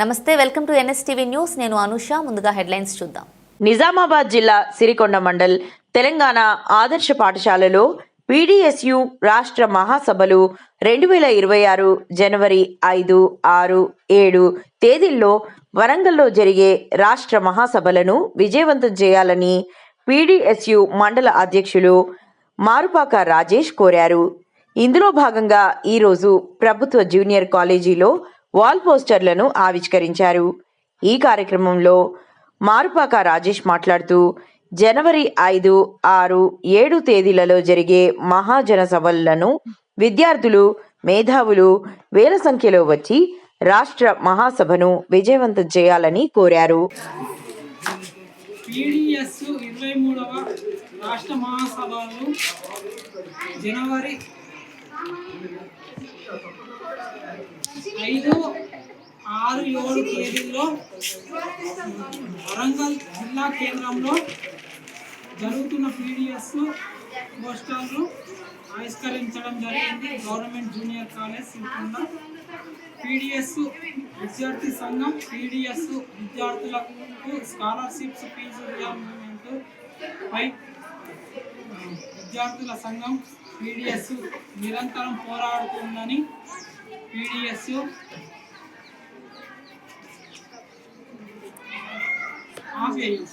నమస్తే welcome to NSTV news. నేను అనుష ముందుగా హెడ్లైన్స్ చూద్దాం. నిజామాబాద్ జిల్లా సిరికొండ మండల్ తెలంగాణ ఆదర్శ పాఠశాలలో పీడిఎస్యు రాష్ట్ర మహాసభలు రెండు వేల ఇరవై ఆరు జనవరి ఐదు ఆరు ఏడు తేదీల్లో వరంగల్లో జరిగే రాష్ట్ర మహాసభలను విజయవంతం చేయాలని పీడిఎస్యు మండల అధ్యక్షులు మారుపాక రాజేష్ కోరారు. ఇందులో భాగంగా ఈరోజు ప్రభుత్వ జూనియర్ కాలేజీలో వాల్ పోస్టర్లను ఆవిష్కరించారు. ఈ కార్యక్రమంలో మారుపాక రాజేష్ మాట్లాడుతూ జనవరి ఐదు ఆరు ఏడు తేదీలలో జరిగే మహాజన సభలను విద్యార్థులు మేధావులు వేల సంఖ్యలో వచ్చి రాష్ట్ర మహాసభను విజయవంతం చేయాలని కోరారు. పీడిఎస్ ఇరవై మూడవ రాష్ట్ర జనవరి ఐదు ఆరు ఏడు తేదీల్లో వరంగల్ జిల్లా కేంద్రంలో జరుగుతున్న పీడిఎస్ పోస్టర్లు ఆవిష్కరించడం జరిగింది. Government junior college Sirikonda PDS విద్యార్థి సంఘం పీడిఎస్ విద్యార్థులకు స్కాలర్షిప్స్ ఫీజు రియంబర్స్మెంట్ పై విద్యార్థుల సంఘం పీడిఎస్ నిరంతరం పోరాడుతుందని పీడిఎస్ ఆఫ్ చేయండి